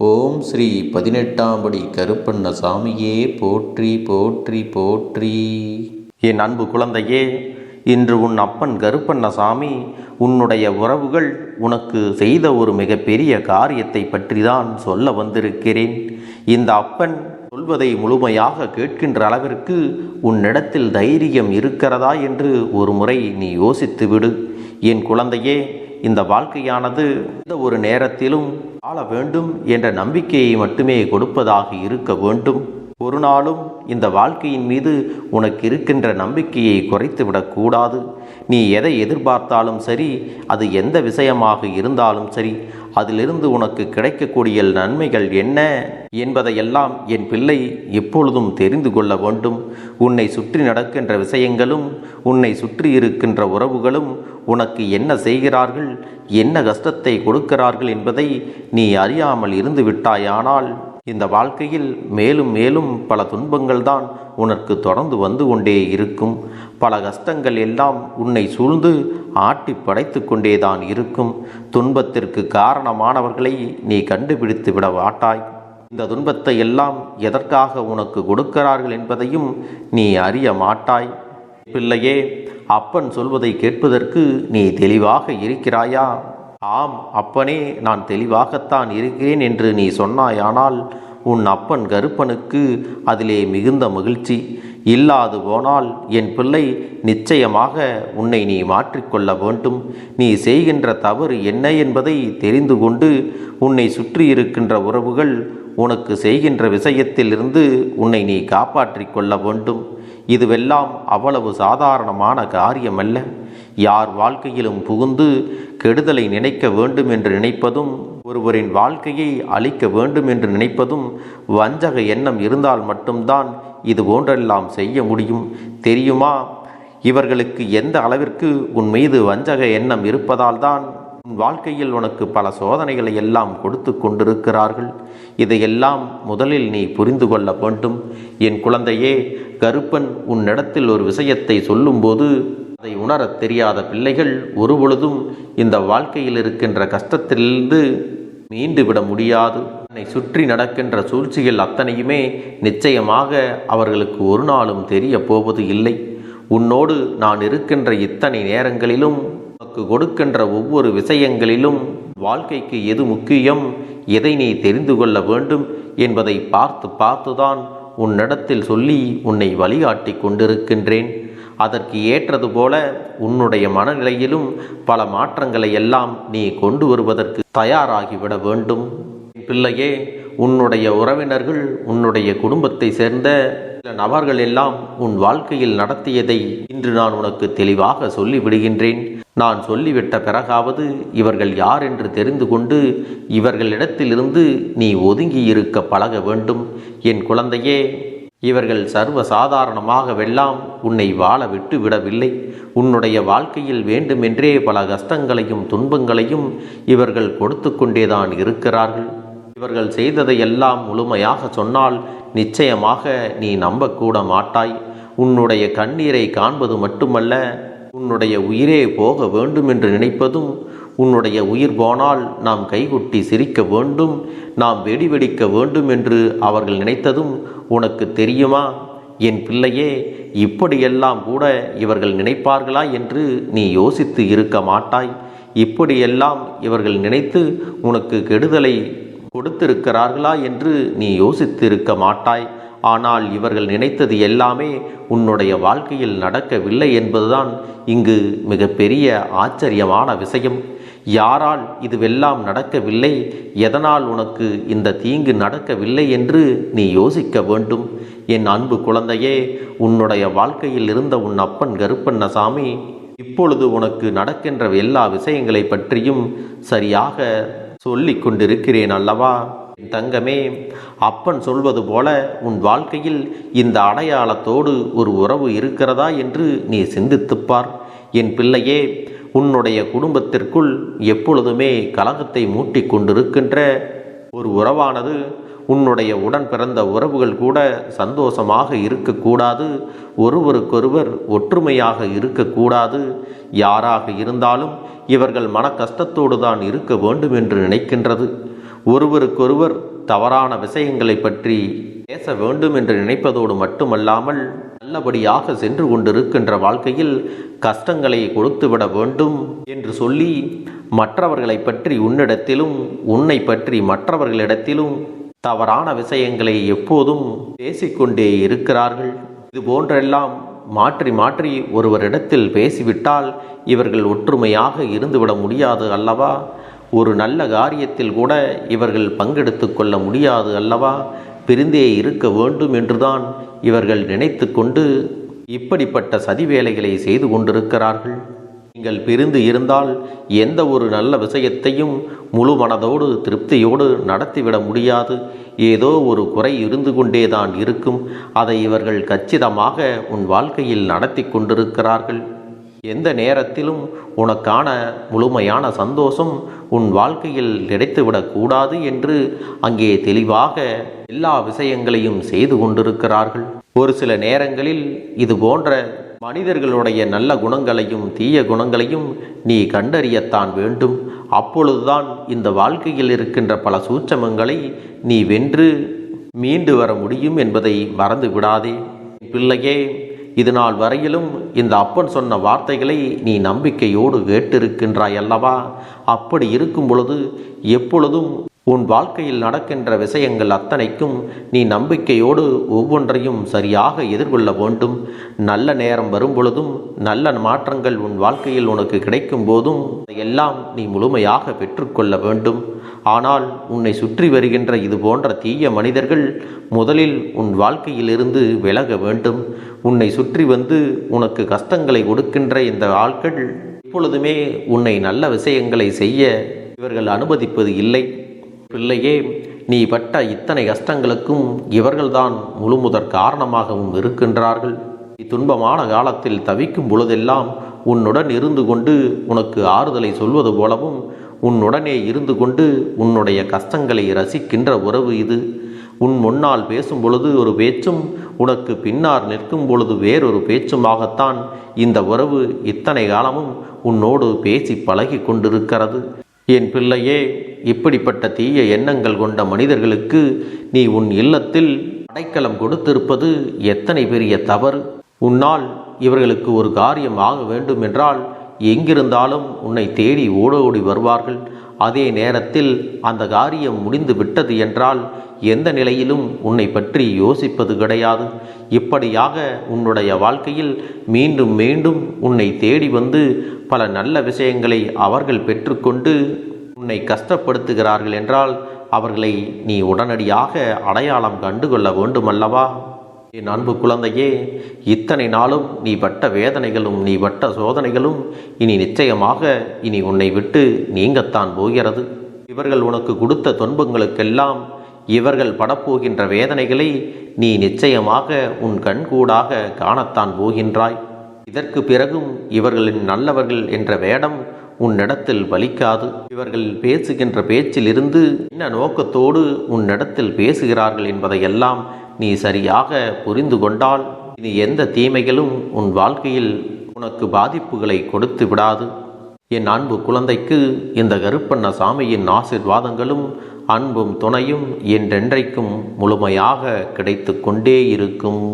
ஓம் ஸ்ரீ பதினெட்டாம்படி கருப்பண்ண சாமியே போற்றி போற்றி போற்றி. என் அன்பு குழந்தையே இன்று உன் அப்பன் கருப்பண்ணசாமி உன்னுடைய உறவுகள் உனக்கு செய்த ஒரு மிகப்பெரிய காரியத்தை பற்றி தான் சொல்ல வந்திருக்கிறேன். இந்த அப்பன் சொல்வதை முழுமையாக கேட்கின்ற அளவிற்கு உன்னிடத்தில் தைரியம் இருக்கிறதா என்று ஒரு முறை நீ யோசித்து விடு என் குழந்தையே இந்த வாழ்க்கையானது எந்த ஒரு நேரத்திலும் வாழ வேண்டும் என்ற நம்பிக்கையை மட்டுமே கொடுப்பதாக இருக்க வேண்டும். ஒரு நாளும் இந்த வாழ்க்கையின் மீது உனக்கு இருக்கின்ற நம்பிக்கையை குறைத்து விடக்கூடாது நீ எதை எதிர்பார்த்தாலும் சரி அது எந்த விஷயமாக இருந்தாலும் சரி அதிலிருந்து உனக்கு கிடைக்கக்கூடிய நன்மைகள் என்ன என்பதையெல்லாம் என் பிள்ளை எப்பொழுதும் தெரிந்து கொள்ள வேண்டும். உன்னை சுற்றி நடக்கின்ற விஷயங்களும் உன்னை சுற்றி இருக்கின்ற உறவுகளும் உனக்கு என்ன செய்கிறார்கள் என்ன கஷ்டத்தை கொடுக்கிறார்கள் என்பதை நீ அறியாமல் இருந்து விட்டாயானால் இந்த வாழ்க்கையில் மேலும் மேலும் பல துன்பங்கள் தான் உனக்கு தொடர்ந்து வந்து கொண்டே இருக்கும். பல கஷ்டங்கள் எல்லாம் உன்னை சூழ்ந்து ஆட்டி படைத்து கொண்டேதான் இருக்கும். துன்பத்திற்கு காரணமானவர்களை நீ கண்டுபிடித்து விட மாட்டாய். இந்த துன்பத்தை எல்லாம் எதற்காக உனக்கு கொடுக்கிறார்கள் என்பதையும் நீ அறிய மாட்டாய். பிள்ளையே அப்பன் சொல்வதை கேட்பதற்கு நீ தெளிவாக இருக்கிறாயா? ஆம் அப்பனே நான் தெளிவாகத்தான் இருக்கிறேன் என்று நீ சொன்னாயானால் உன் அப்பன் கருப்பனுக்கு அதிலே மிகுந்த மகிழ்ச்சி. இல்லாது போனால் என் பிள்ளை நிச்சயமாக உன்னை நீ மாற்றிக்கொள்ள வேண்டும். நீ செய்கின்ற தவறு என்ன என்பதை தெரிந்து கொண்டு உன்னை சுற்றி இருக்கின்ற உறவுகள் உனக்கு செய்கின்ற விஷயத்திலிருந்து உன்னை நீ காப்பாற்றிக் கொள்ள வேண்டும். இதுவெல்லாம் அவ்வளவு சாதாரணமான காரியமல்ல. யார் வாழ்க்கையிலும் புகுந்து கெடுதலை நினைக்க வேண்டும் என்று நினைப்பதும் ஒருவரின் வாழ்க்கையை அழிக்க வேண்டும் என்று நினைப்பதும் வஞ்சக எண்ணம் இருந்தால் மட்டும்தான் இது போன்றெல்லாம் செய்ய முடியும். தெரியுமா? இவர்களுக்கு எந்த அளவிற்கு உன் மீது வஞ்சக எண்ணம் இருப்பதால் தான் உன் வாழ்க்கையில் உனக்கு பல சோதனைகளை எல்லாம் கொடுத்து கொண்டிருக்கிறார்கள். இதையெல்லாம் முதலில் நீ புரிந்து கொள்ள வேண்டும். என் குழந்தையே கருப்பன் உன்னிடத்தில் ஒரு விஷயத்தை சொல்லும்போது அதை உணரத் தெரியாத பிள்ளைகள் ஒருபொழுதும் இந்த வாழ்க்கையில் இருக்கின்ற கஷ்டத்திலிருந்து மீண்டு விட முடியாது. என்னை சுற்றி நடக்கின்ற சூழ்ச்சிகள் அத்தனையுமே நிச்சயமாக அவர்களுக்கு ஒரு நாளும் தெரிய போவது இல்லை. உன்னோடு நான் இருக்கின்ற இத்தனை நேரங்களிலும் உனக்கு கொடுக்கின்ற ஒவ்வொரு விஷயங்களிலும் வாழ்க்கைக்கு எது முக்கியம் எதை நீ தெரிந்து கொள்ள வேண்டும் என்பதை பார்த்து பார்த்துதான் உன்னிடத்தில் சொல்லி உன்னை வழிகாட்டி கொண்டிருக்கின்றேன். அதற்கு ஏற்றது போல உன்னுடைய மனநிலையிலும் பல மாற்றங்களை எல்லாம் நீ கொண்டு வருவதற்கு தயாராகிவிட வேண்டும். பிள்ளையே உன்னுடைய உறவினர்கள் உன்னுடைய குடும்பத்தை சேர்ந்த சில நபர்கள் எல்லாம் உன் வாழ்க்கையில் நடத்தியதை இன்று நான் உனக்கு தெளிவாக சொல்லிவிடுகின்றேன். நான் சொல்லிவிட்ட பிறகாவது இவர்கள் யார் என்று தெரிந்து கொண்டு இவர்களிடத்திலிருந்து நீ ஒதுங்கி இருக்க பழக வேண்டும். என் குழந்தையே இவர்கள் சர்வ சாதாரணமாக வெல்லாம் உன்னை வாழ விட்டு விடவில்லை. உன்னுடைய வாழ்க்கையில் வேண்டுமென்றே பல கஷ்டங்களையும் துன்பங்களையும் இவர்கள் கொடுத்து கொண்டேதான் இருக்கிறார்கள். இவர்கள் செய்ததையெல்லாம் முழுமையாக சொன்னால் நிச்சயமாக நீ நம்பக்கூட மாட்டாய். உன்னுடைய கண்ணீரை காண்பது மட்டுமல்ல உன்னுடைய உயிரே போக வேண்டும் என்று நினைப்பதும் உன்னுடைய உயிர் போனால் நாம் கைகுட்டி சிரிக்க வேண்டும் நாம் வெடி வெடிக்க வேண்டும் என்று அவர்கள் நினைத்ததும் உனக்கு தெரியுமா? என் பிள்ளையே இப்படியெல்லாம் கூட இவர்கள் நினைப்பார்களா என்று நீ யோசித்து இருக்க மாட்டாய். இப்படியெல்லாம் இவர்கள் நினைத்து உனக்கு கெடுதலை கொடுத்திருக்கிறார்களா என்று நீ யோசித்து இருக்க மாட்டாய். ஆனால் இவர்கள் நினைத்தது எல்லாமே உன்னுடைய வாழ்க்கையில் நடக்கவில்லை என்பதுதான் இங்கு மிகப்பெரிய ஆச்சரியமான விஷயம். யாரால் இதுவெல்லாம் நடக்கவில்லை? எதனால் உனக்கு இந்த தீங்கு நடக்கவில்லை என்று நீ யோசிக்க வேண்டும். என் அன்பு குழந்தையே உன்னுடைய வாழ்க்கையில் இருந்த உன் அப்பன் கருப்பண்ணசாமி இப்பொழுது உனக்கு நடக்கின்ற எல்லா விஷயங்களை பற்றியும் சரியாக சொல்லிக் கொண்டிருக்கிறேன் அல்லவா? என் தங்கமே அப்பன் சொல்வது போல உன் வாழ்க்கையில் இந்த அடையாளத்தோடு ஒரு உறவு இருக்கிறதா என்று நீ சிந்தித்துப்பார் என் பிள்ளையே உன்னுடைய குடும்பத்திற்குள் எப்பொழுதுமே கலகத்தை மூட்டி கொண்டிருக்கின்ற ஒரு உறவானது உன்னுடைய உடன் பிறந்த உறவுகள் கூட சந்தோஷமாக இருக்கக்கூடாது ஒருவருக்கொருவர் ஒற்றுமையாக இருக்கக்கூடாது. யாராக இருந்தாலும் இவர்கள் மன கஷ்டத்தோடு தான் இருக்க வேண்டும் என்று நினைக்கின்றது. ஒருவருக்கொருவர் தவறான விஷயங்களை பற்றி பேச வேண்டும் என்று நினைப்பதோடு மட்டுமல்லாமல் நல்லபடியாக சென்று கொண்டிருக்கின்ற வாழ்க்கையில் கஷ்டங்களை கொடுத்துவிட வேண்டும் என்று சொல்லி மற்றவர்களை பற்றி உன்னிடத்திலும் உன்னை பற்றி மற்றவர்களிடத்திலும் தவறான விஷயங்களை எப்போதும் பேசிக்கொண்டே இருக்கிறார்கள். இது போன்றெல்லாம் மாற்றி மாற்றி ஒருவரிடத்தில் பேசிவிட்டால் இவர்கள் ஒற்றுமையாக இருந்துவிட முடியாது அல்லவா? ஒரு நல்ல காரியத்தில் கூட இவர்கள் பங்கெடுத்து கொள்ள முடியாது அல்லவா? பிரிந்தே இருக்க வேண்டும் என்றுதான் இவர்கள் நினைத்து கொண்டு இப்படிப்பட்ட சதி வேலைகளை செய்து கொண்டிருக்கிறார்கள். நீங்கள் பிரிந்து இருந்தால் எந்த ஒரு நல்ல விஷயத்தையும் முழு மனதோடு திருப்தியோடு நடத்திவிட முடியாது. ஏதோ ஒரு குறை இருந்து கொண்டேதான் இருக்கும். அதை இவர்கள் கச்சிதமாக உன் வாழ்க்கையில் நடத்தி கொண்டிருக்கிறார்கள். எந்த நேரத்திலும் உனக்கான முழுமையான சந்தோஷம் உன் வாழ்க்கையில் கிடைத்துவிடக்கூடாது என்று அங்கே தெளிவாக எல்லா விஷயங்களையும் செய்து கொண்டிருக்கிறார்கள். ஒரு சில நேரங்களில் இது போன்ற மனிதர்களுடைய நல்ல குணங்களையும் தீய குணங்களையும் நீ கண்டறியத்தான் வேண்டும். அப்பொழுதுதான் இந்த வாழ்க்கையில் இருக்கின்ற பல சூட்சமங்களை நீ வென்று மீண்டு வர முடியும் என்பதை மறந்து விடாதே. பிள்ளையே இது நாள் வரையிலும் இந்த அப்பன் சொன்ன வார்த்தைகளை நீ நம்பிக்கையோடு கேட்டிருக்கின்றாய் அல்லவா? அப்படி இருக்கும் பொழுது எப்பொழுதும் உன் வாழ்க்கையில் நடக்கின்ற விஷயங்கள் அத்தனைக்கும் நீ நம்பிக்கையோடு ஒவ்வொன்றையும் சரியாக எதிர்கொள்ள வேண்டும். நல்ல நேரம் வரும் பொழுதும் நல்ல மாற்றங்கள் உன் வாழ்க்கையில் உனக்கு கிடைக்கும் போதும் எல்லாம் நீ முழுமையாக பெற்றுக்கொள்ள வேண்டும். ஆனால் உன்னை சுற்றி வருகின்ற இது போன்ற தீய மனிதர்கள் முதலில் உன் வாழ்க்கையிலிருந்து விலக வேண்டும். உன்னை சுற்றி வந்து உனக்கு கஷ்டங்களை கொடுக்கின்ற இந்த ஆட்கள் எப்பொழுதுமே உன்னை நல்ல விஷயங்களை செய்ய இவர்கள் அனுமதிப்பது இல்லை. பிள்ளையே நீ பட்ட இத்தனை கஷ்டங்களுக்கும் இவர்கள்தான் முழுமுதற் காரணமாகவும் இருக்கின்றார்கள். நீ துன்பமான காலத்தில் தவிக்கும் பொழுதெல்லாம் உன்னுடன் இருந்து கொண்டு உனக்கு ஆறுதலை சொல்வது போலவும் உன்னுடனே இருந்து கொண்டு உன்னுடைய கஷ்டங்களை ரசிக்கின்ற உறவு இது. உன் முன்னால் பேசும் பொழுது ஒரு பேச்சும் உனக்கு பின்னார் நிற்கும் பொழுது வேறொரு பேச்சுமாகத்தான் இந்த உறவு இத்தனை காலமும் உன்னோடு பேசி பழகி கொண்டிருக்கிறது. என் பிள்ளையே இப்படிப்பட்ட தீய எண்ணங்கள் கொண்ட மனிதர்களுக்கு நீ உன் இல்லத்தில் அடைக்கலம் கொடுத்திருப்பது எத்தனை பெரிய தவறு? உன்னால் இவர்களுக்கு ஒரு காரியம் ஆக வேண்டும் என்றால் எங்கிருந்தாலும் உன்னை தேடி ஓட ஓடி வருவார்கள். அதே நேரத்தில் அந்த காரியம் முடிந்து விட்டது என்றால் எந்த நிலையிலும் உன்னை பற்றி யோசிப்பது கிடையாது. இப்படியாக உன்னுடைய வாழ்க்கையில் மீண்டும் மீண்டும் உன்னை தேடி வந்து பல நல்ல விஷயங்களை அவர்கள் பெற்றுக்கொண்டு உன்னை கஷ்டப்படுத்துகிறார்கள் என்றால் அவர்களை நீ உடனடியாக அடையாளம் கண்டுகொள்ள வேண்டுமல்லவா? என் அன்பு குழந்தையே இத்தனை நாளும் நீ பட்ட வேதனைகளும் நீ பட்ட சோதனைகளும் இனி நிச்சயமாக இனி உன்னை விட்டு நீங்கத்தான் போகிறது. இவர்கள் உனக்கு கொடுத்த துன்பங்களுக்கெல்லாம் இவர்கள் படப்போகின்ற வேதனைகளை நீ நிச்சயமாக உன் கண்கூடாக காணத்தான் போகின்றாய். இதற்கு பிறகும் இவர்களின் நல்லவர்கள் என்ற வேடம் உன்னிடத்தில் பலிக்காது. இவர்கள் பேசுகின்ற பேச்சிலிருந்து என்ன நோக்கத்தோடு உன்னிடத்தில் பேசுகிறார்கள் என்பதையெல்லாம் நீ சரியாக புரிந்து கொண்டால் இனி எந்த தீமைகளும் உன் வாழ்க்கையில் உனக்கு பாதிப்புகளை கொடுத்து விடாது. என் அன்பு குழந்தைக்கு இந்த கருப்பண்ண சாமியின் ஆசிர்வாதங்களும் அன்பும் துணையும் என்றென்றைக்கும் முழுமையாக கிடைத்து கொண்டே இருக்கும்.